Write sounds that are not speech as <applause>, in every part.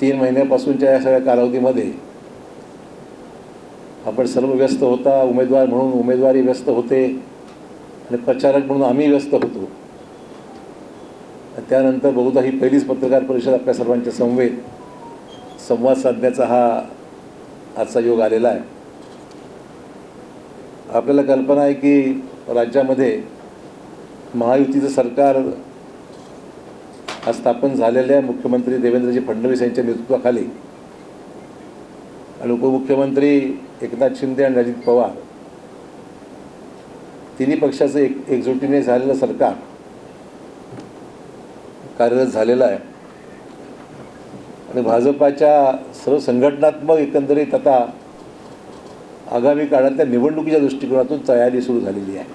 तीन महिन्यापासूनच्या या सगळ्या कालावधीमध्ये आपण सर्व व्यस्त होता उमेदवार म्हणून उमेदवारी व्यस्त होते आणि प्रचारक म्हणून आम्ही व्यस्त होतो. त्यानंतर बहुधा ही पहिलीच पत्रकार परिषद आपल्या सर्वांच्या समवेत संवाद साधण्याचा हा आजचा योग आलेला आहे. आपल्याला कल्पना आहे की राज्यामध्ये महायुतीचं सरकार आज स्थापन झालेल्या मुख्यमंत्री देवेंद्रजी फडणवीस यांच्या नेतृत्वाखाली आणि उपमुख्यमंत्री एकनाथ शिंदे आणि अजित पवार तिन्ही पक्षाचं एक एकजुटीने झालेलं सरकार कार्यरत झालेलं आहे. आणि भाजपाच्या सर्व संघटनात्मक एकंदरीत आता आगामी काळातल्या निवडणुकीच्या दृष्टिकोनातून तयारी सुरू झालेली आहे.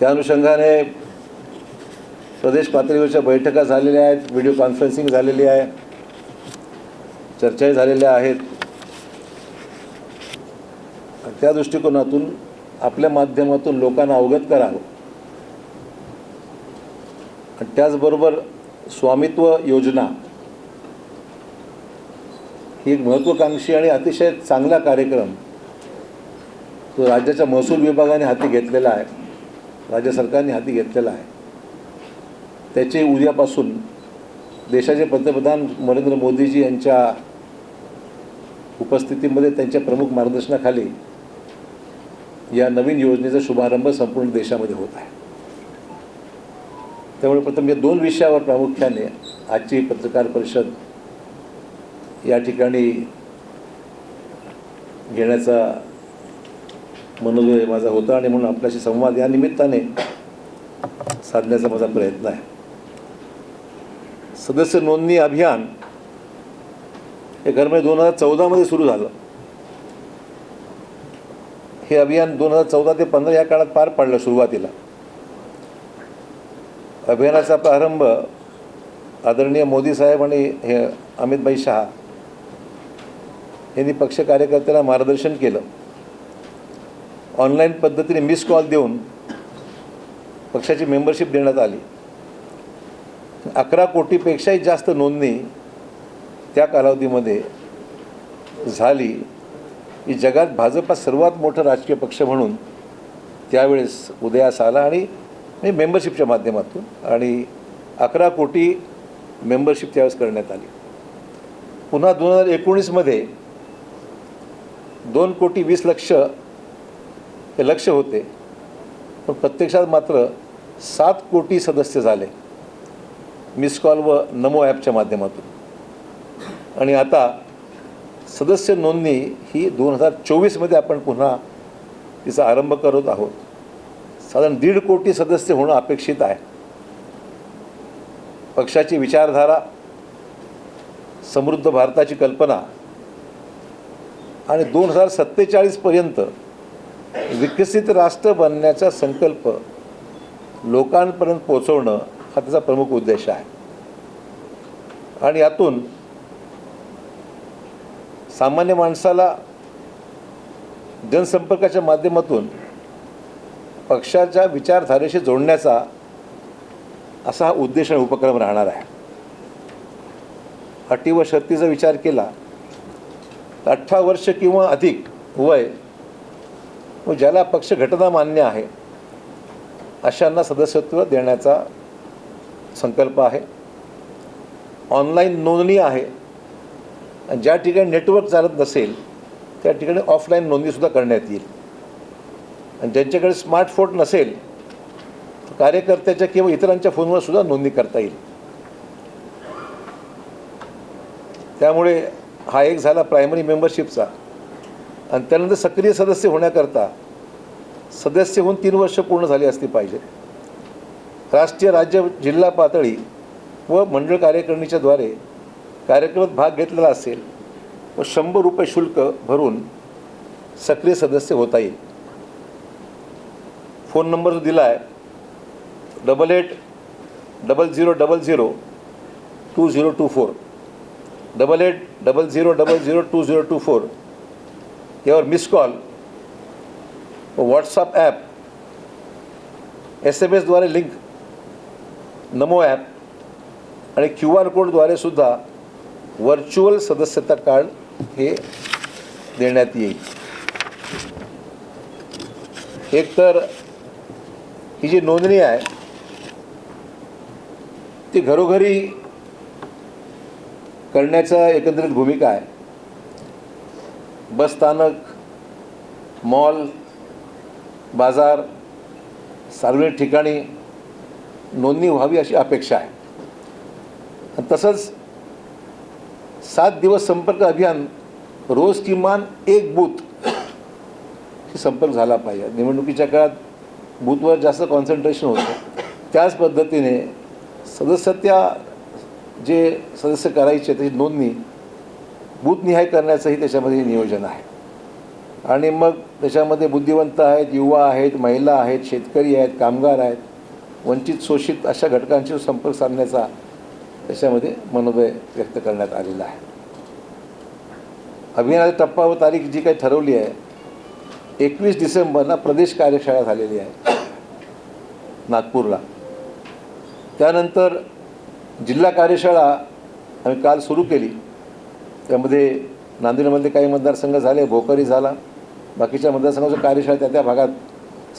त्या अनुषंगाने प्रदेश पातळीवरच्या बैठका झालेल्या आहेत व्हिडिओ कॉन्फरन्सिंग झालेली आहे चर्चाही झालेल्या आहेत. आणि त्या दृष्टिकोनातून आपल्या माध्यमातून लोकांना अवगत करावं. आणि त्याचबरोबर स्वामित्व योजना ही एक महत्त्वाकांक्षी आणि अतिशय चांगला कार्यक्रम तो राज्याच्या महसूल विभागाने हाती घेतलेला आहे राज्य सरकारने हाती घेतलेला आहे. त्याचे उद्यापासून देशाचे पंतप्रधान नरेंद्र मोदीजी यांच्या उपस्थितीमध्ये त्यांच्या प्रमुख मार्गदर्शनाखाली या नवीन योजनेचा शुभारंभ संपूर्ण देशामध्ये होत आहे. त्यामुळे प्रथम या दोन विषयावर प्रामुख्याने आजची पत्रकार परिषद या ठिकाणी घेण्याचा मनोदय माझा होता आणि म्हणून आपल्याशी संवाद या निमित्ताने साधण्याचा माझा प्रयत्न आहे. सदस्य नोंदणी अभियान हे गरमे म्हणजे दोन हजार चौदामध्ये सुरू झालं. हे अभियान दोन हजार चौदा ते पंधरा या काळात पार पडलं सुरुवातीला. अभियानाचा प्रारंभ आदरणीय मोदी साहेब आणि हे अमितभाई शहा यांनी पक्ष कार्यकर्त्यांना मार्गदर्शन केलं. ऑनलाईन पद्धतीने मिस कॉल देऊन पक्षाची मेंबरशिप देण्यात आली. अकरा कोटीपेक्षाही जास्त नोंदणी त्या कालावधीमध्ये झाली. की जगात भाजपा सर्वात मोठं राजकीय पक्ष म्हणून त्यावेळेस उदयास आला आणि म्हणजे मेंबरशिपच्या माध्यमातून आणि अकरा कोटी मेंबरशिप त्यावेळेस करण्यात आली. पुन्हा दोन हजार एकोणीसमध्ये दोन कोटी वीस लक्ष हे लक्ष होते. पण प्रत्यक्षात मात्र सात कोटी सदस्य झाले. मिस कॉल व नमो ॲपच्या माध्यमातून. आणि आता सदस्य नोंदणी ही दोन हजार चोवीसमध्ये आपण पुन्हा तिचा आरंभ करत आहोत. साधारण दीड कोटी सदस्य होणं अपेक्षित आहे. पक्षाची विचारधारा समृद्ध भारताची कल्पना आणि दोन हजार सत्तेचाळीसपर्यंत विकसित राष्ट्र बनण्याचा संकल्प लोकांपर्यंत पोचवणं हा त्याचा प्रमुख उद्देश आहे. आणि यातून सामान्य माणसाला जनसंपर्काच्या माध्यमातून पक्षाच्या विचारधारेशी जोडण्याचा असा हा उद्देश आणि उपक्रम राहणार आहे. अटी व शर्तीचा विचार केला तर अठरा वर्ष किंवा अधिक वय व ज्याला पक्ष घटना मान्य आहे अशांना सदस्यत्व देण्याचा संकल्प आहे. ऑनलाईन नोंदणी आहे. आणि ज्या ठिकाणी नेटवर्क चालत नसेल त्या ठिकाणी ऑफलाईन नोंदणीसुद्धा करण्यात येईल. आणि ज्यांच्याकडे स्मार्टफोन नसेल कार्यकर्त्याच्या किंवा इतरांच्या फोनवर सुद्धा नोंदणी करता येईल. त्यामुळे हा एक झाला प्रायमरी मेंबरशिपचा आणि त्यानंतर सक्रिय सदस्य होण्याकरता सदस्य होऊन तीन वर्ष पूर्ण झाली असली पाहिजे. राष्ट्रीय राज्य जिल्हा पातळी व मंडळ कार्यकारिणीच्याद्वारे कार्यक्रमात भाग घेतलेला असेल व शंभर रुपये शुल्क भरून सक्रिय सदस्य होता येईल. फोन नंबर जो दिला आहे double eight double zero double zero two zero two four double eight double zero double zero two zero two four यावर miss call WhatsApp app S M एसद्वारे link NaMo app आणि क्यू आर कोडद्वारे सुद्धा virtual सदस्यता card हे देण्यात येईल. एक तर ही जी नोंदणी आहे ती घरोघरी करण्याचा एकंदरीत भूमिका आहे. बसस्थानक मॉल बाजार सार्वजनिक ठिकाणी नोंदणी व्हावी अशी अपेक्षा आहे. तसंच सात दिवस संपर्क अभियान रोज किमान एक बूथ संपर्क झाला पाहिजे. निवडणुकीच्या काळात बूथवर जास्त कॉन्सन्ट्रेशन होतं. त्याच पद्धतीने सदस्यत्या जे सदस्य करायचे त्याची नोंदणी बूथनिहाय करण्याचंही त्याच्यामध्ये नियोजन आहे. आणि मग त्याच्यामध्ये बुद्धिवंत आहेत युवा आहेत महिला आहेत शेतकरी आहेत कामगार आहेत. वंचित शोषित अशा घटकांशी संपर्क साधण्याचा त्याच्यामध्ये मनोदय व्यक्त करण्यात आलेला आहे. अभियानाचा टप्पा व तारीख जी काही ठरवली आहे एकवीस डिसेंबरला प्रदेश कार्यशाळा झालेली आहे नागपूरला. त्यानंतर जिल्हा कार्यशाळा आम्ही काल सुरू केली. त्यामध्ये नांदेडमध्ये काही मतदारसंघ झाले भोकरी झाला. बाकीच्या मतदारसंघाच्या कार्यशाळा त्या त्या भागात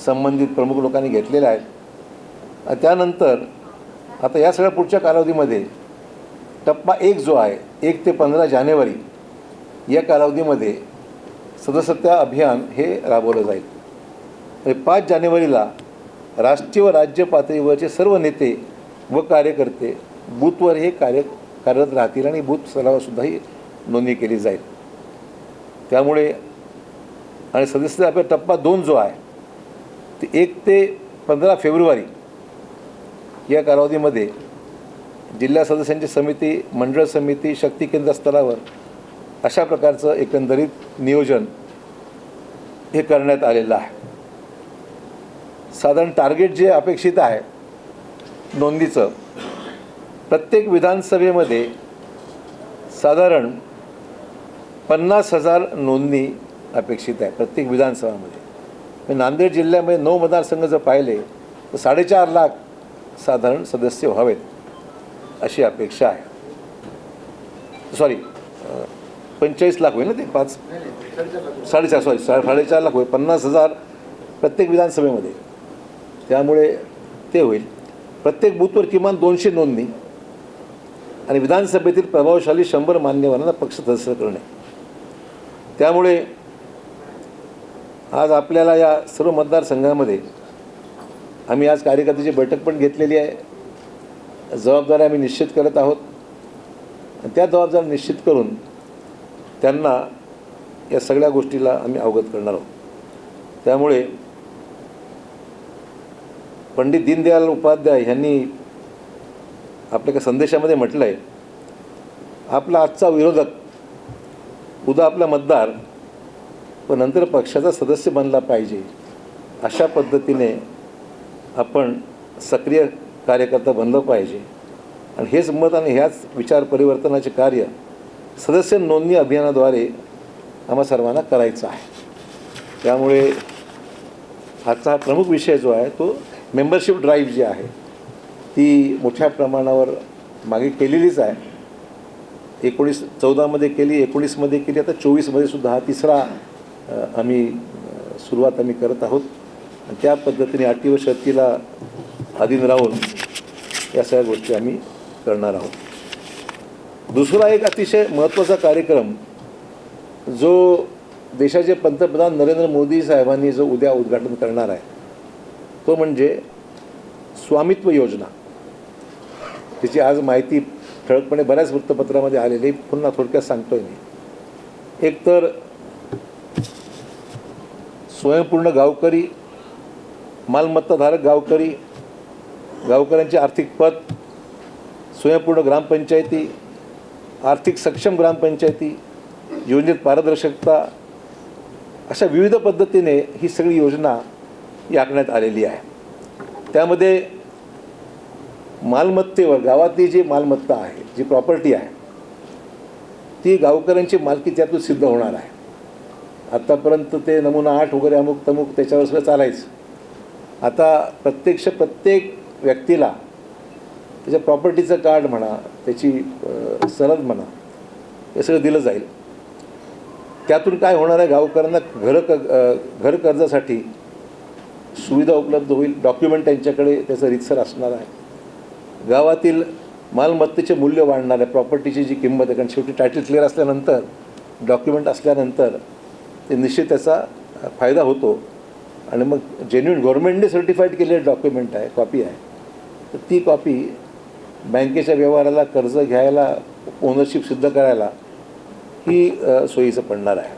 संबंधित प्रमुख लोकांनी घेतलेल्या आहेत. त्यानंतर आता या सगळ्या पुढच्या कालावधीमध्ये टप्पा एक जो आहे एक ते पंधरा जानेवारी या कालावधीमध्ये सदस्यता अभियान हे राबवलं जाईल. आणि पाच जानेवारीला राष्ट्रीय व राज्य पातळीवरचे सर्व नेते व कार्यकर्ते बूथवर हे कार्य कार्यरत राहतील आणि बूथ स्तरावरसुद्धा ही नोंदणी केली जाईल. त्यामुळे आणि सदस्य आपला टप्पा दोन जो आहे ते एक ते पंधरा फेब्रुवारी या कालावधीमध्ये जिल्हा सदस्यांची समिती मंडळ समिती शक्ती केंद्र स्तरावर अशा प्रकारचं एकंदरीत नियोजन हे करण्यात आलेलं आहे. साधारण टार्गेट जे अपेक्षित आहे नोंदीचं प्रत्येक विधानसभेमध्ये साधारण पन्नास हजार नोंदणी अपेक्षित आहे प्रत्येक विधानसभामध्ये. नांदेड जिल्ह्यामध्ये नऊ मतदारसंघ जर पाहिले तर साडेचार लाख साधारण सदस्य व्हावेत अशी अपेक्षा आहे. सॉरी पंचेचाळीस लाख होईल ना ते? पाच? साडेचार सॉरी सा साडेचार लाख होईल. पन्नास हजार प्रत्येक विधानसभेमध्ये. त्यामुळे ते होईल. प्रत्येक बूथवर किमान दोनशे नोंदणी आणि विधानसभेतील प्रभावशाली शंभर मान्यवरांना पक्ष सदस्य करणे. त्यामुळे आज आपल्याला या सर्व मतदारसंघामध्ये आम्ही आज कार्यकर्त्याची बैठक पण घेतलेली आहे. जबाबदाऱ्या आम्ही निश्चित करत आहोत. आणि त्या जबाबदाऱ्या निश्चित करून त्यांना या सगळ्या गोष्टीला आम्ही अवगत करणार आहोत. त्यामुळे पंडित दीनदयाल उपाध्याय यांनी आपल्या एका संदेशामध्ये म्हटलं आहे आपला आजचा विरोधक उद्या आपला मतदार व नंतर पक्षाचा सदस्य बनला पाहिजे अशा पद्धतीने आपण सक्रिय कार्यकर्ता बनलं पाहिजे. आणि हेच मत आणि ह्याच विचार परिवर्तनाचे कार्य सदस्य नोंदणी अभियानाद्वारे आम्हा सर्वांना करायचं आहे. त्यामुळे आजचा हा प्रमुख विषय जो आहे तो मेंबरशिप ड्राईव्ह जी आहे ती मोठ्या प्रमाणावर मागे केलेलीच आहे. एकोणीस चौदामध्ये केली एकोणीसमध्ये केली आता चोवीसमध्ये सुद्धा हा तिसरा आम्ही सुरुवात आम्ही करत आहोत. त्या पद्धतीने अटी व शर्तीला अधीन राहून या सगळ्या गोष्टी आम्ही करणार आहोत. दुसरा एक अतिशय महत्त्वाचा कार्यक्रम जो देशाचे पंतप्रधान नरेंद्र मोदी साहेबांनी जो उद्या उद्घाटन करणार आहे तो म्हणजे स्वामित्व योजना. तिची आज माहिती ठळकपणे बऱ्याच वृत्तपत्रामध्ये आलेली पुन्हा थोडक्यात सांगतोय मी. एकतर स्वयंपूर्ण गावकरी मालमत्ताधारक गावकरी गावकऱ्यांचे आर्थिक पत स्वयंपूर्ण ग्रामपंचायती आर्थिक सक्षम ग्रामपंचायती योजनेत पारदर्शकता अशा विविध पद्धतीने ही सगळी योजना आखण्यात आलेली आहे. त्यामध्ये मालमत्तेवर गावातली जी मालमत्ता आहे जी प्रॉपर्टी आहे ती गावकऱ्यांची मालकी त्यातून सिद्ध होणार आहे. आत्तापर्यंत ते नमुना आठ वगैरे अमुक तमुक त्याच्यावर सगळं चालायचं. आता प्रत्यक्ष प्रत्येक व्यक्तीला त्याच्या प्रॉपर्टीचं कार्ड म्हणा त्याची अ, सनद म्हणा हे सगळं दिलं जाईल. त्यातून काय होणार आहे गावकऱ्यांना घर क घर कर्जासाठी सुविधा उपलब्ध होईल. डॉक्युमेंट त्यांच्याकडे त्याचं रितसर असणार आहे. गावातील मालमत्तेचे मूल्य वाढणार आहे. प्रॉपर्टीची जी किंमत आहे कारण शेवटी टायटल क्लिअर असल्यानंतर डॉक्युमेंट असल्यानंतर ते निश्चित त्याचा फायदा होतो. आणि मग जेन्युन गव्हर्नमेंटने सर्टिफाईड केलेलं डॉक्युमेंट आहे कॉपी आहे. तर ती कॉपी बँकेच्या व्यवहाराला कर्ज घ्यायला ओनरशिप सिद्ध करायला ही सोयीचं पडणार आहे.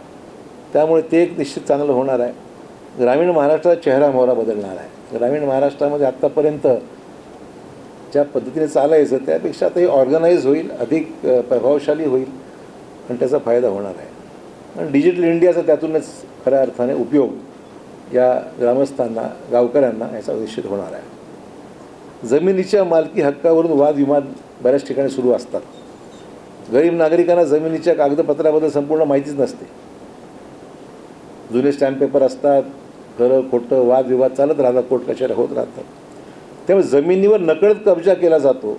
त्यामुळे ते एक निश्चित चांगलं होणार आहे. ग्रामीण महाराष्ट्राचा चेहरा मोहरा बदलणार आहे. ग्रामीण महाराष्ट्रामध्ये आत्तापर्यंत ज्या पद्धतीने चालायचं त्यापेक्षा आता हे ऑर्गनाईज होईल अधिक प्रभावशाली होईल आणि त्याचा फायदा होणार आहे. आणि डिजिटल इंडियाचा त्यातूनच खऱ्या अर्थाने उपयोग या ग्रामस्थांना गावकऱ्यांना याचा निश्चित होणार आहे. जमिनीच्या मालकी हक्कावरून वादविवाद बऱ्याच ठिकाणी सुरू असतात. गरीब नागरिकांना जमिनीच्या कागदपत्राबद्दल संपूर्ण माहितीच नसते. जुने स्टॅम्प पेपर असतात खरं खोटं वादविवाद चालत राहतात कोर्ट कचेऱ्या होत राहतात. त्यामुळे जमिनीवर नकळत कब्जा केला जातो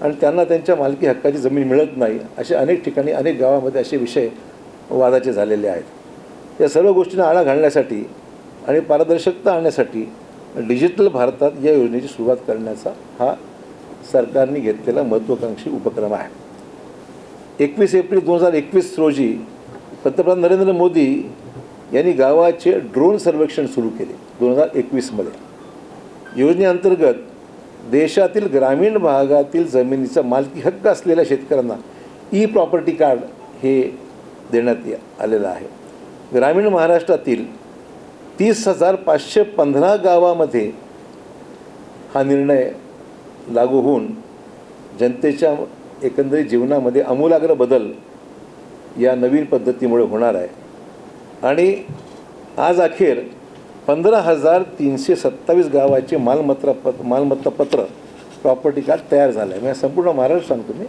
आणि त्यांना त्यांच्या मालकी हक्काची जमीन मिळत नाही असे अनेक ठिकाणी अनेक गावामध्ये असे विषय वादाचे झालेले आहेत. या सर्व गोष्टींना आळा घालण्यासाठी आणि पारदर्शकता आणण्यासाठी डिजिटल भारतात या योजनेची सुरुवात करण्याचा हा सरकारने घेतलेला महत्त्वाकांक्षी उपक्रम आहे. एकवीस एप्रिल दोन हजार एकवीस रोजी पंतप्रधान नरेंद्र मोदी यांनी गावाचे ड्रोन सर्वेक्षण सुरू केले दोन हजार एकवीसमध्ये योजनेअंतर्गत देशातील ग्रामीण भागातील जमिनीचा मालकी हक्क असलेल्या शेतकऱ्यांना ई प्रॉपर्टी कार्ड हे देण्यात या- आलेलं आहे. ग्रामीण महाराष्ट्रातील तीस हजार पाचशे पंधरा गावामध्ये हा निर्णय लागू होऊन जनतेच्या एकंदरीत जीवनामध्ये आमूलाग्र बदल या नवीन पद्धतीमुळे होणार आहे. आणि आज अखेर पंधरा हजार तीनशे सत्तावीस गावाचे मालमत्ता पत मालमत्ता पत्र प्रॉपर्टी कार्ड तयार झालं आहे म्हणजे संपूर्ण महाराष्ट्र सांगतो मी.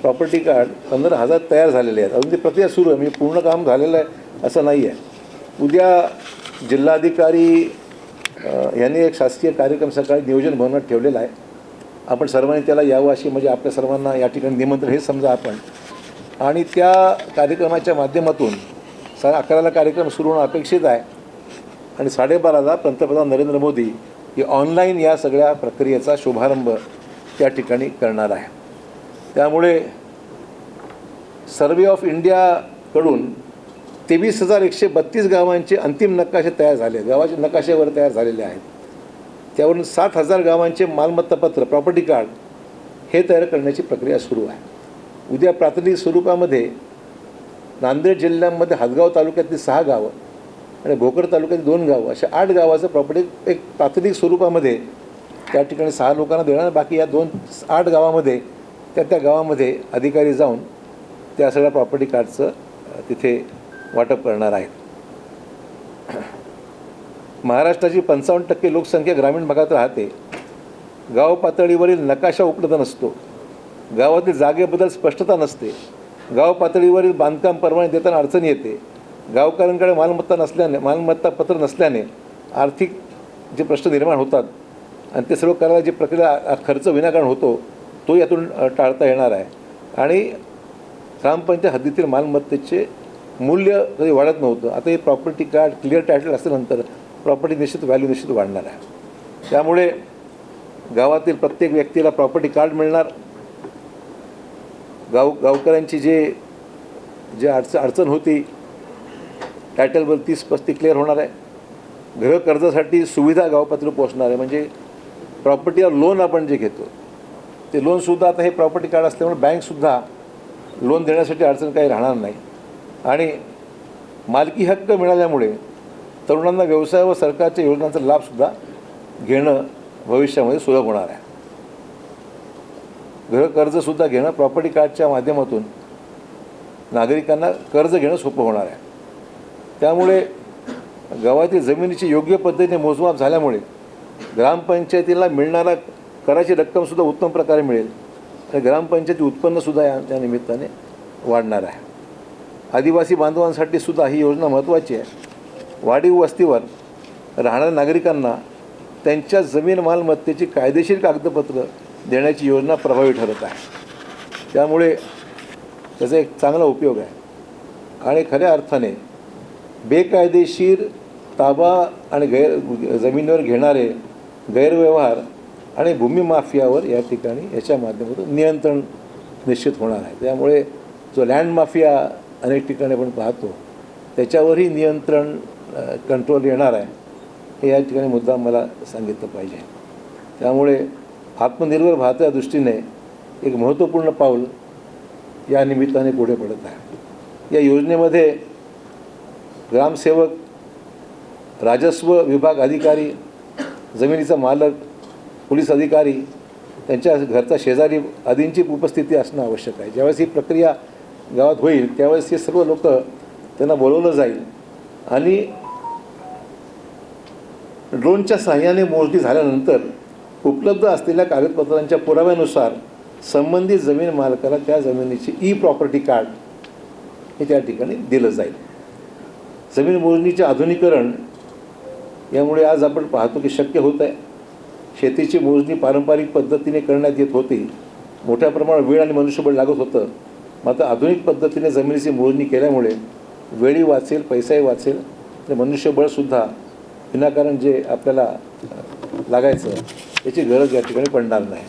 प्रॉपर्टी कार्ड पंधरा हजार तयार झालेले आहेत. अजून ती प्रक्रिया सुरू आहे. म्हणजे पूर्ण काम झालेलं आहे असं नाही आहे उद्या जिल्हाधिकारी यांनी एक शासकीय कार्यक्रम सकाळी नियोजन भवनात ठेवलेला आहे. आपण सर्वांनी त्याला यावं अशी म्हणजे आपल्या सर्वांना या ठिकाणी निमंत्रण हे समजा आपण. आणि त्या कार्यक्रमाच्या माध्यमातून सा अकराला कार्यक्रम सुरू होणं अपेक्षित आहे. आणि साडेबाराला पंतप्रधान नरेंद्र मोदी हे ऑनलाईन या सगळ्या प्रक्रियेचा शुभारंभ त्या ठिकाणी करणार आहे. त्यामुळे सर्वे ऑफ इंडियाकडून तेवीस हजार एकशे बत्तीस गावांचे अंतिम नकाशे तयार झाले. आहेत गावाचे नकाशेवर तयार झालेले आहेत. त्यावरून सात हजार गावांचे मालमत्ता पत्र प्रॉपर्टी कार्ड हे तयार करण्याची प्रक्रिया सुरू आहे. उद्या प्राथमिक स्वरूपामध्ये नांदेड जिल्ह्यामध्ये हदगाव तालुक्यातली सहा गावं आणि भोकर तालुक्यातली दोन गावं अशा आठ गावाचं प्रॉपर्टी एक प्राथमिक स्वरूपामध्ये त्या ठिकाणी सहा लोकांना देणार बाकी या दोन आठ गावामध्ये त्या त्या गावामध्ये अधिकारी जाऊन त्या सगळ्या प्रॉपर्टी कार्डचं तिथे वाटप करणार आहेत. महाराष्ट्राची पंचावन्न टक्के लोकसंख्या ग्रामीण भागात राहते. गाव पातळीवरील नकाशा उपलब्ध नसतो. गावातील जागेबद्दल स्पष्टता नसते. गाव पातळीवरील बांधकाम परवाने देताना अडचण येते. गावकऱ्यांकडे मालमत्ता नसल्याने मालमत्ता पत्र नसल्याने आर्थिक जे प्रश्न निर्माण होतात आणि ते सर्व करायला जी प्रक्रिया खर्च विनाकारण होतो तो यातून टाळता येणार आहे. आणि ग्रामपंचायत हद्दीतील मालमत्तेचे मूल्य कधी वाढत नव्हतं. आता हे प्रॉपर्टी कार्ड क्लिअर टायटल असल्यानंतर प्रॉपर्टी निश्चित व्हॅल्यू निश्चित वाढणार आहे. त्यामुळे गावातील प्रत्येक व्यक्तीला प्रॉपर्टी कार्ड मिळणार. गाव गावकऱ्यांची जे जे अडचण अडचण होती टायटलवर तीस पस्ती क्लिअर होणार आहे. गृह कर्जासाठी सुविधा गावपातळीवर पोहोचणार आहे. म्हणजे प्रॉपर्टीवर लोन आपण जे घेतो ते लोनसुद्धा आता हे प्रॉपर्टी कार्ड असल्यामुळे बँकसुद्धा लोन देण्यासाठी अडचण काही राहणार नाही. आणि मालकी हक्क मिळाल्यामुळे तरुणांना व्यवसाय व सरकारच्या योजनांचा लाभसुद्धा घेणं भविष्यामध्ये सुलभ होणार आहे. गृहकर्जसुद्धा घेणं प्रॉपर्टी कार्डच्या माध्यमातून नागरिकांना कर्ज घेणं सोपं होणार आहे. त्यामुळे गावातील जमिनीची योग्य पद्धतीने मोजमाप झाल्यामुळे ग्रामपंचायतीला मिळणारा कराची रक्कमसुद्धा उत्तम प्रकारे मिळेल. आणि ग्रामपंचायती उत्पन्नसुद्धा या त्या निमित्ताने वाढणार आहे. आदिवासी बांधवांसाठी सुद्धा ही योजना महत्त्वाची आहे. वाढीव वस्तीवर राहणाऱ्या नागरिकांना त्यांच्या जमीन मालमत्तेची कायदेशीर कागदपत्र देण्याची योजना प्रभावी ठरत आहे. त्यामुळे त्याचा एक चांगला उपयोग आहे. आणि खऱ्या अर्थाने बेकायदेशीर ताबा आणि गैर जमिनीवर घेणारे गैरव्यवहार आणि भूमीमाफियावर या ठिकाणी याच्या माध्यमातून नियंत्रण निश्चित होणार आहे. त्यामुळे जो लँड माफिया अनेक ठिकाणी आपण पाहतो. त्याच्यावरही नियंत्रण कंट्रोल येणार आहे हे या ठिकाणी मुद्दा मला सांगितलं पाहिजे. त्यामुळे आत्मनिर्भर भारताच्या दृष्टीने एक महत्त्वपूर्ण पाऊल या निमित्ताने पुढे पडत आहे. या योजनेमध्ये ग्रामसेवक राजस्व विभाग अधिकारी जमिनीचा मालक पोलीस अधिकारी त्यांच्या घरचा शेजारी आदींची उपस्थिती असणं आवश्यक आहे. ज्यावेळेस ही प्रक्रिया गावात होईल त्यावेळेस हे सर्व लोक त्यांना बोलवलं जाईल. आणि ड्रोनच्या सहाय्याने मोजणी झाल्यानंतर उपलब्ध असलेल्या कागदपत्रांच्या पुराव्यानुसार संबंधित जमीन मालकाला त्या जमिनीची ई प्रॉपर्टी कार्ड हे त्या ठिकाणी दिलं जाईल. जमीन मोजणीचे आधुनिकरण यामुळे आज आपण पाहतो की शक्य होत आहे. शेतीची मोजणी पारंपरिक पद्धतीने करण्यात येत होती. मोठ्या प्रमाणात वेळ आणि मनुष्यबळ लागत होतं. मात्र आधुनिक पद्धतीने जमिनीची मोजणी केल्यामुळे वेळी वाचेल पैसाही वाचेल आणि मनुष्यबळसुद्धा विनाकारण जे आपल्याला लागायचं याची गरज या ठिकाणी पडणार नाही.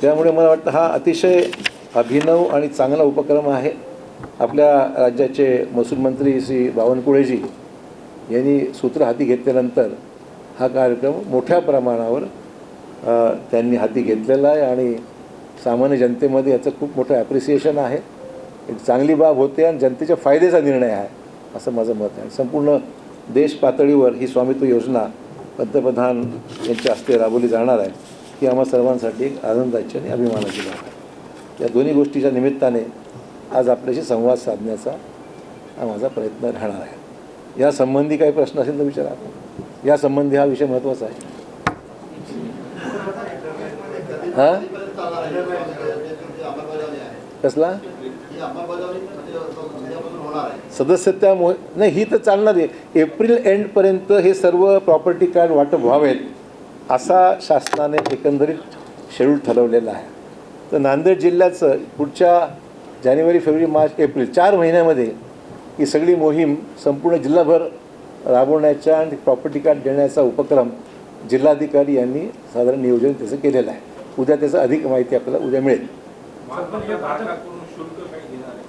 त्यामुळे मला वाटतं हा अतिशय अभिनव आणि चांगला उपक्रम आहे. आपल्या राज्याचे महसूल मंत्री श्री बावनकुळेजी यांनी सूत्र हाती घेतल्यानंतर हा कार्यक्रम मोठ्या प्रमाणावर त्यांनी हाती घेतलेला आहे आणि सामान्य जनतेमध्ये याचं खूप मोठं ॲप्रिसिएशन आहे. एक चांगली बाब होते आणि जनतेच्या फायद्याचा निर्णय आहे असं माझं मत आहे. संपूर्ण देश पातळीवर ही स्वामित्व योजना पंतप्रधान यांच्या हस्ते राबवली जाणार आहे ही आम्हा सर्वांसाठी एक आनंदाची आणि अभिमानाची बाब आहे. या दोन्ही गोष्टीच्या निमित्ताने आज आपल्याशी संवाद साधण्याचा हा माझा प्रयत्न राहणार आहे. या संबंधी काही प्रश्न असेल तर विचारा. या संबंधी हा विषय महत्त्वाचा आहे. हां? कसला? सदस्यता मोह नाही ही तर चालणार आहे. एप्रिल एंडपर्यंत हे सर्व प्रॉपर्टी कार्ड वाटप व्हावेत असा शासनाने एकंदरीत शेड्यूल ठरवलेला आहे. तर नांदेड जिल्ह्याचं पुढच्या जानेवारी फेब्रुवारी मार्च एप्रिल चार महिन्यामध्ये ही सगळी मोहीम संपूर्ण जिल्हाभर राबवण्याचा आणि प्रॉपर्टी कार्ड देण्याचा उपक्रम जिल्हाधिकारी यांनी साधारण नियोजन त्याचं केलेलं आहे. उद्या त्याचं अधिक माहिती आपल्याला उद्या मिळेल मालमत्ता धारकाकडून शुल्क काही घेणार आहे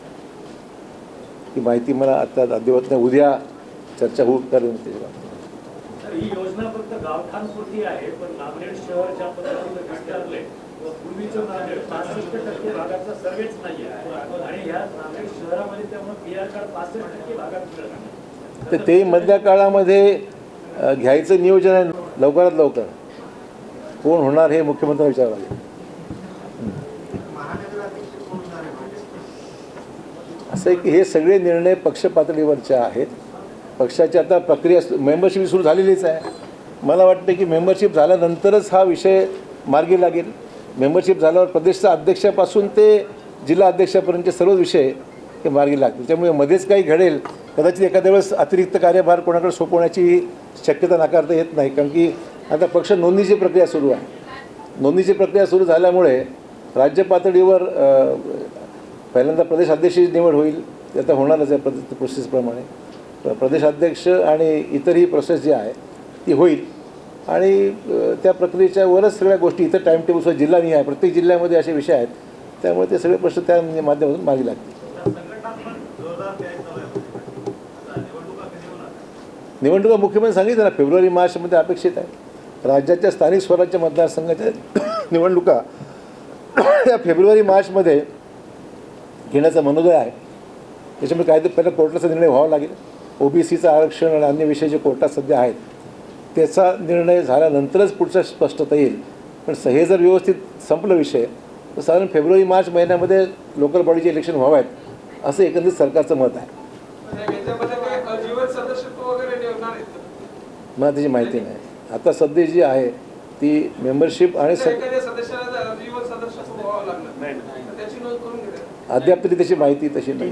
ही माहिती मला आता अद्ययावत नाही उद्या चर्चा होऊ करेन त्याच्यावर. तर ही योजना फक्त गावठाणपुरती आहे पण नांदेड शहर ज्या पद्धतीने विस्तारले पूर्वीचं नांदेड पासष्ट टक्के भागाचा सर्वेच नाही आहे. आणि ह्या नांदेड शहरामध्ये त्यामुळे पी आर कार्ड पासष्ट टक्के भागात मिळत नाही. तर ते मधल्या काळामध्ये घ्यायचं नियोजन आहे लवकरात लवकर. कोण होणार हे मुख्यमंत्र्यांना विचारावं लागेल. असं आहे की हे सगळे निर्णय पक्ष पातळीवरचे आहेत. पक्षाची आता प्रक्रिया मेंबरशिप सुरू झालेलीच आहे. मला वाटतं की मेंबरशिप झाल्यानंतरच हा विषय मार्गी लागेल. मेंबरशिप झाल्यावर प्रदेशच्या अध्यक्षापासून ते जिल्हा अध्यक्षापर्यंतचे सर्व विषय हे मार्गी लागतील. त्यामुळे मध्येच काही घडेल. कदाचित एखाद्या वेळेस अतिरिक्त कार्यभार कोणाकडे सोपवण्याची शक्यता नाकारता येत नाही. कारण की आता पक्ष नोंदणीची प्रक्रिया सुरू आहे. नोंदणीची प्रक्रिया सुरू झाल्यामुळे राज्य पातळीवर पहिल्यांदा प्रदेशाध्यक्षाची निवड होईल ते आता होणारच आहे प्रदेश प्रोसेसप्रमाणे. प्र- प्रदेशाध्यक्ष आणि इतरही प्रोसेस जी आहे ती होईल. आणि त्या प्रक्रियेच्या वरच सगळ्या गोष्टी इतर टाईम टेबलसुद्धा जिल्हा नाही आहे. प्रत्येक जिल्ह्यामध्ये असे विषय आहेत. त्यामुळे ते सगळे प्रश्न त्या माध्यमातून मागे लागतील. निवडणुका मुख्यमंत्री सांगितलं ना फेब्रुवारी मार्चमध्ये अपेक्षित आहे. राज्याच्या स्थानिक स्वराज्य मतदारसंघाच्या निवडणुका <coughs> या फेब्रुवारी मार्चमध्ये घेण्याचा मनोदय आहे. त्याच्यामुळे काय तर पहिला कोर्टाचा निर्णय व्हावा लागेल. ओबीसीचं आरक्षण आणि अन्य विषय जे कोर्टात सध्या आहेत त्याचा निर्णय झाल्यानंतरच पुढचा स्पष्टता येईल. पण सहे हे जर व्यवस्थित संपलं विषय तर साधारण फेब्रुवारी मार्च महिन्यामध्ये लोकल बॉडीचे इलेक्शन व्हावेत असं एकंदरीत सरकारचं मत आहे. मला त्याची माहिती नाही. आता सध्या जी आहे ती मेंबरशिप आणि सर जर एखाद्या सदस्याला जर अजीवन सदस्यत्व व्हावं लागलं तर त्याची नोंद करून घेतात अद्याप तरी त्याची माहिती तशी नाही.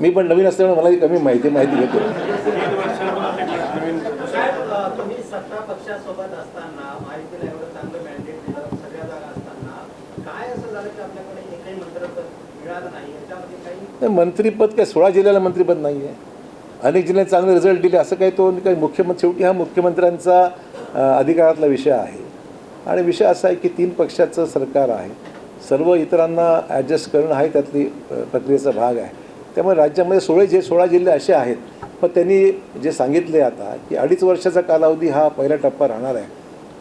मी पण नवीन असल्यामुळे मला कमी माहिती माहिती घेतो. साहेब, अ, तुम्ही सत्ता पक्षासोबत असताना महायुतीला एवढं चांगलं मॅन्डेट दिलं सगळ्या जागा असताना काय असं झालं की आपल्याकडे एकही मंत्रिपद मिळालं नाही? याच्यामध्ये काही नाही, मंत्रीपद काय सोळा जिल्ह्याला मंत्रीपद नाही आहे अनेक जिल्ह्यात चांगले रिझल्ट दिले. असं काही तो काही मुख्यमंत्री शेवटी हा मुख्यमंत्र्यांचा अधिकारातला विषय आहे. आणि विषय असा आहे की तीन पक्षाचं सरकार आहे. सर्व इतरांना ॲडजस्ट करणं हा त्यातली प्रक्रियेचा भाग आहे. त्यामुळे राज्यामध्ये सोळे जे सोळा जिल्हे असे आहेत पण त्यांनी जे सांगितले आता की अडीच वर्षाचा कालावधी हा पहिला टप्पा राहणार आहे.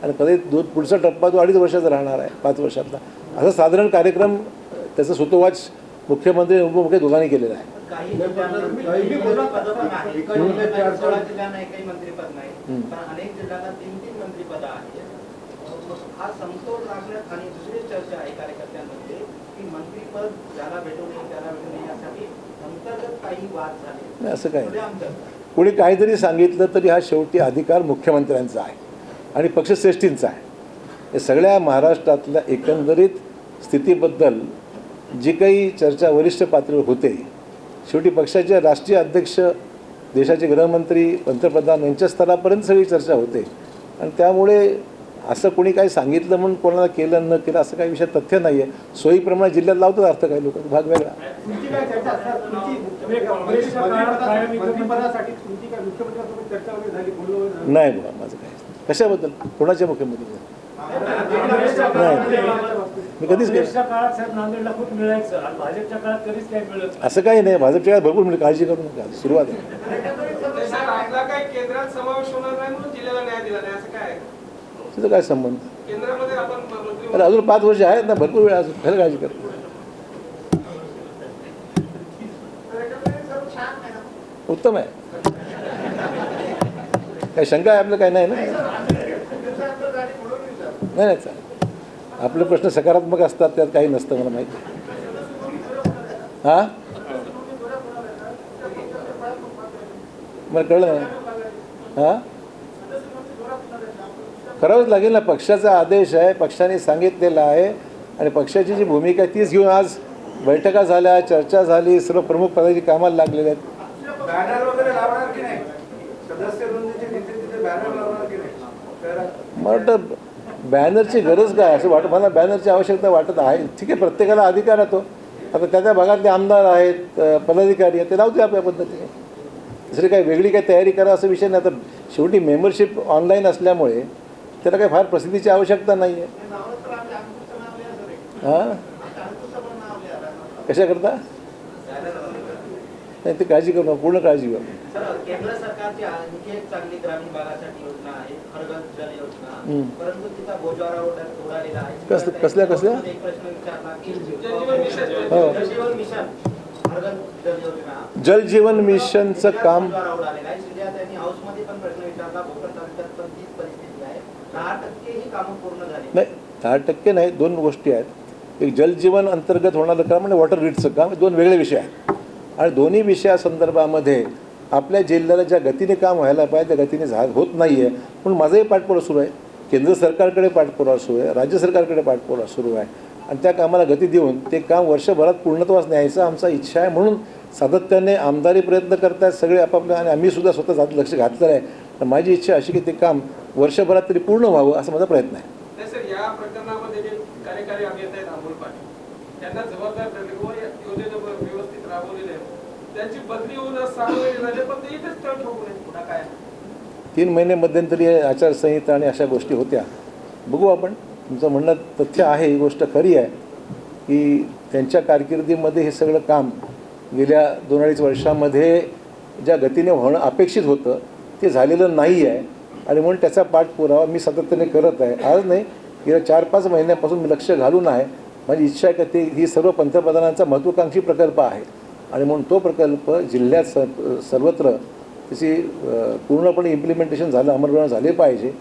आणि कधी दो पुढचा टप्पा तो अडीच वर्षाचा राहणार आहे पाच वर्षातला. असा साधारण कार्यक्रम त्याचं सुतोवाच मुख्यमंत्री उपमुख्य दोघांनी केलेला आहे. नाही असं काही कोणी काहीतरी सांगितलं तरी हा शेवटी अधिकार मुख्यमंत्र्यांचा आहे आणि पक्षश्रेष्ठींचा आहे. हे सगळ्या महाराष्ट्रातल्या एकंदरीत स्थितीबद्दल जी काही चर्चा वरिष्ठ पातळीवर होते शेवटी पक्षाचे राष्ट्रीय अध्यक्ष देशाचे गृहमंत्री पंतप्रधान यांच्या स्तरापर्यंत सगळी चर्चा होते. आणि त्यामुळे असं कोणी काही सांगितलं म्हणून कोणाला केलं न केलं असं काही विषय तथ्य नाही आहे सोयीप्रमाणे जिल्ह्यात लावतात अर्थ काही लोक. भाग वेगळा. झालं? नाही बाबा माझं काय कशाबद्दल? कोणाच्या मुख्यमंत्री काळामध्ये- मी कधीच काळात साहेब नांदेडला खूप मिळायचं आणि भाजपच्या काळात कधीच काही मिळत नाही. असं काही नाही भाजपच्या काळात भरपूर मिळेल काळजी करू नका सुरुवात आहे. त्याचा आपला काय केंद्रात समावेश होणार नाही म्हणून जिल्ह्याला न्याय दिला नाही असं काय आहे? तिथं काय संबंध? केंद्रामध्ये आपण मंत्री अरे अजून पाच वर्ष आहेत ना भरपूर वेळ अजून. खरं काळजी कर. उत्तम आहे. काही शंका आहे आपलं काही नाही ना? नाही नाही चालेल आपले प्रश्न सकारात्मक असतात त्यात काही नसतं मला माहिती. हां? मला कळलं? नाही हां? करावंच लागेल ना पक्षाचा आदेश आहे पक्षाने सांगितलेला आहे आणि पक्षाची जी भूमिका आहे तीच घेऊन आज बैठका झाल्या चर्चा झाली सर्व प्रमुख पदाची कामाला लागलेले आहेत. मला वाटतं बॅनरची गरज काय? असं वाटतं मला बॅनरची आवश्यकता वाटत आहे. ठीक आहे प्रत्येकाला अधिकार येतो आता त्या त्या भागातले आमदार आहेत पदाधिकारी आहेत ते लावते आपल्या पद्धतीने. दुसरी काही वेगळी काही तयारी करा असं विषय नाही. आता शेवटी मेंबरशिप ऑनलाईन असल्यामुळे त्याला काही फार प्रसिद्धीची आवश्यकता नाही आहे हां? कशाकरता? नाही ते काळजी करू नका पूर्ण काळजी घेऊ सर केंद्र सरकारची आणखी एक चांगली ग्रामीण भागासाठी योजना आहे हरघर जल योजना हम्म. परंतु तिचा बोजवारा उडा- उडालेला आहे कसलं- कसल्या- कसल्या? एक प्रश्न विचारला की जलजीवन मिशन. हो. मिशन जल योजना जलजीवन मिशनचं काम ही नाही दहा टक्के नाही दोन गोष्टी आहेत एक जलजीवन अंतर्गत होणारं काम आणि वॉटर ग्रीडचं काम दोन वेगळे विषय आहेत आणि दोन्ही विषयासंदर्भामध्ये आपल्या जिल्ह्याला ज्या गतीने काम व्हायला पाहिजे त्या गतीने झा होत नाही आहे म्हणून माझाही पाठपुरा सुरू आहे. केंद्र सरकारकडे पाठपुरावा सुरू आहे. राज्य सरकारकडे पाठपुरावा सुरू आहे. आणि त्या कामाला गती देऊन ते काम वर्षभरात पूर्णत्वास न्यायचा आमचा इच्छा आहे. म्हणून सातत्याने आमदारी प्रयत्न करतायत सगळे आपापल्या आणि आम्ही सुद्धा स्वतः जात लक्ष घातलं आहे. तर माझी इच्छा अशी की ते काम वर्षभरात तरी पूर्ण व्हावं असा माझा प्रयत्न आहे नाही सर या प्रकरणामध्ये जे कार्यकारी अभियंता आहेत अमोल पाटील त्यांना जबाबदार ठरले किंवा या योजना व्यवस्थित राबवलेले आहेत त्यांची बदली होऊन सहा महिने झाले पण ते इथेच तळ ठोकू नये पुन्हा काय? तीन महिने मध्यंतरी आचारसंहिता आणि अशा गोष्टी होत्या. बघू आपण तुमचं म्हणणं तथ्य आहे ही गोष्ट खरी आहे की त्यांच्या कारकिर्दीमध्ये हे सगळं काम गेल्या दोन अडीच वर्षामध्ये ज्या गतीने होणं अपेक्षित होतं ते झालेलं नाही आहे. आणि म्हणून त्याचा पाठपुरावा मी सातत्याने करत आहे. आज नाही गेल्या चार पाच महिन्यापासून मी लक्ष घालून आहे. माझी इच्छा आहे का ते ही सर्व पंतप्रधानांचा महत्त्वाकांक्षी प्रकल्प आहे. आणि म्हणून तो प्रकल्प जिल्ह्यात स सर्वत्र त्याची पूर्णपणे इम्प्लिमेंटेशन झालं अंमलबजावणी झाले पाहिजे.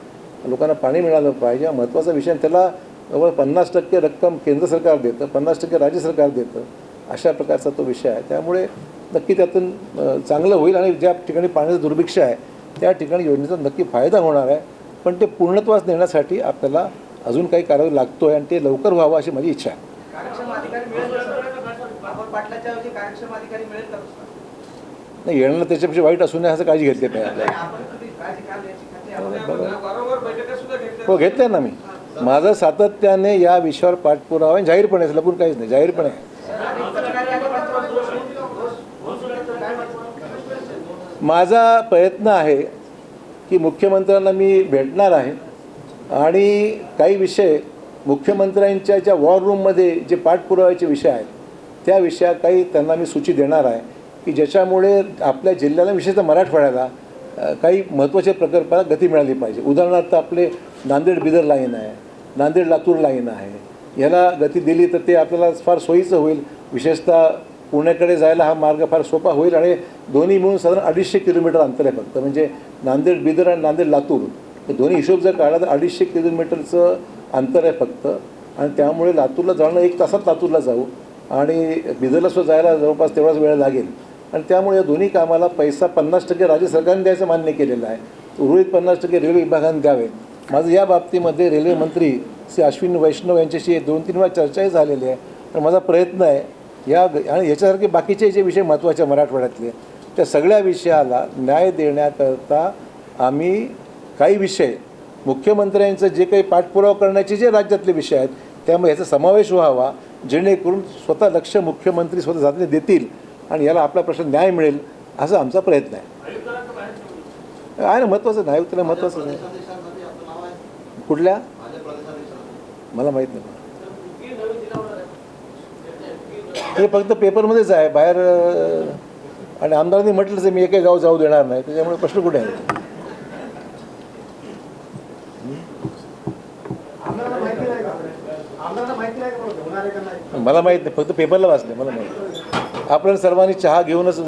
लोकांना पाणी मिळालं पाहिजे. हा महत्त्वाचा विषय. त्याला जवळ पन्नास टक्के रक्कम केंद्र सरकार देतं पन्नास टक्के राज्य सरकार देतं अशा प्रकारचा तो विषय आहे. त्यामुळे नक्की त्यातून चांगलं होईल आणि ज्या ठिकाणी पाण्याचं दुर्भिक्ष आहे त्या ठिकाणी योजनेचा नक्की फायदा होणार आहे. पण ते पूर्णत्वास नेण्यासाठी आपल्याला अजून काही करावं लागतो आहे आणि ते लवकर व्हावं अशी माझी इच्छा आहे. पाटलाच्या ऐवजी कार्यक्षम अधिकारी मिळेल का दुसरा? नाही येणं त्याच्यापेक्षा वाईट असू नये असं काळजी घेतली पाहिजे हो घेतल्या ना मी. माझं सातत्याने या विषयावर पाठपुरावा आहे. जाहीरपणे लपून काहीच नाही जाहीरपणे आहे. माझा प्रयत्न आहे की मुख्यमंत्र्यांना मी भेटणार आहे आणि काही विषय मुख्यमंत्र्यांच्या ज्या वॉर रूममध्ये जे पाठपुराव्याचे विषय आहेत त्या विषया काही त्यांना मी सूची देणार आहे की ज्याच्यामुळे आपल्या जिल्ह्याला विशेषतः मराठवाड्याला काही महत्त्वाच्या प्रकल्पाला गती मिळाली पाहिजे. उदाहरणार्थ आपले नांदेड बिदर लाईन आहे नांदेड लातूर लाईन आहे याला गती दिली तर ते आपल्याला फार सोयीचं होईल. विशेषतः पुण्याकडे जायला हा मार्ग फार सोपा होईल आणि दोन्ही मिळून साधारण अडीचशे किलोमीटर अंतर आहे फक्त. म्हणजे नांदेड बिदर आणि नांदेड लातूर हे दोन्ही हिशोब जर काढला तर अडीचशे किलोमीटरचं अंतर आहे फक्त. आणि त्यामुळे लातूरला जाणं एक तासात लातूरला जाऊ. आणि बिदरला सुद्धा जायला जवळपास तेवढाच वेळ लागेल. आणि त्यामुळे या दोन्ही कामाला पैसा पन्नास टक्के राज्य सरकारने द्यायचं मान्य केलेलं आहे. उर्वरित पन्नास टक्के रेल्वे विभागाने द्यावे. माझं या बाबतीमध्ये रेल्वे मंत्री श्री अश्विन वैष्णव यांच्याशी दोन तीन वेळा चर्चाही झालेली आहे. तर माझा प्रयत्न आहे या आणि याच्यासारखे बाकीचे जे विषय महत्त्वाचे मराठवाड्यातले त्या सगळ्या विषयाला न्याय देण्याकरता आम्ही काही विषय मुख्यमंत्र्यांचं जे काही पाठपुरावा करण्याचे जे राज्यातले विषय आहेत त्यामुळे ह्याचा समावेश व्हावा. जेणेकरून स्वतः लक्ष मुख्यमंत्री स्वतः जातीने देतील आणि याला आपला प्रश्न न्याय मिळेल असा आमचा प्रयत्न आहे. आहे ना महत्त्वाचं नाही त्याला महत्त्वाचं नाही. कुठल्या? मला माहीत नाही. हे फक्त पेपरमध्येच आहे बाहेर आणि आमदारांनी म्हटलंच आहे मी एकही गाव जाऊ देणार नाही त्याच्यामुळे प्रश्न कुठे आहे आम्हाला माहिती नाही का आम्हाला माहिती नाही का बरं, होणार आहे का नाही मला माहीत नाही फक्त पेपरला वाचले मला माहीत आपण सर्वांनी चहा घेऊनच